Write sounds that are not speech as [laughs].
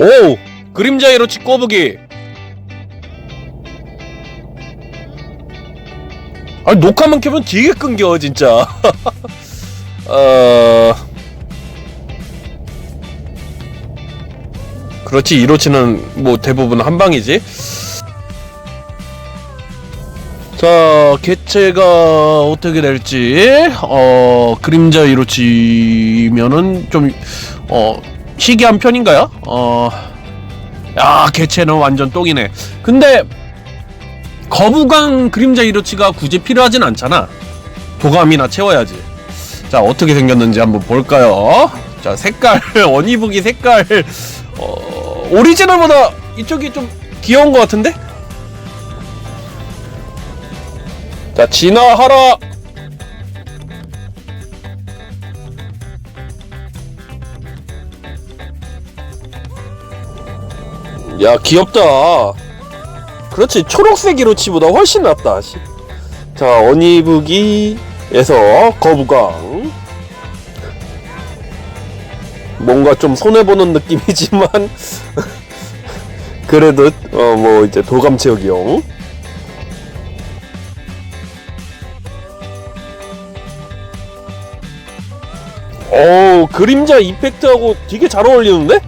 오! 그림자 이로치 꼬부기! 아 녹화만 켜면 되게 끊겨 진짜 [laughs] 어... 그렇지 이로치는 뭐 대부분 한방이지 자 개체가 어떻게 될지 어 그림자 이로치면은 좀어 희귀한 편인가요? 어, 야 개체는 완전 똥이네. 근데 거부강 그림자 이로치가 굳이 필요하진 않잖아. 도감이나 채워야지. 자 어떻게 생겼는지 한번 볼까요? 자 색깔 [laughs] 원이북이 색깔 어, 오리지널보다 이쪽이 좀 귀여운 것 같은데? 자 진화하라. 야 귀엽다 그렇지 초록색 이로치보다 훨씬 낫다 씨. 자 어니부기에서 거부강 뭔가 좀 손해보는 느낌이지만 [laughs] 그래도 어 뭐 이제 도감 채우기용 오 그림자 이펙트하고 되게 잘 어울리는데?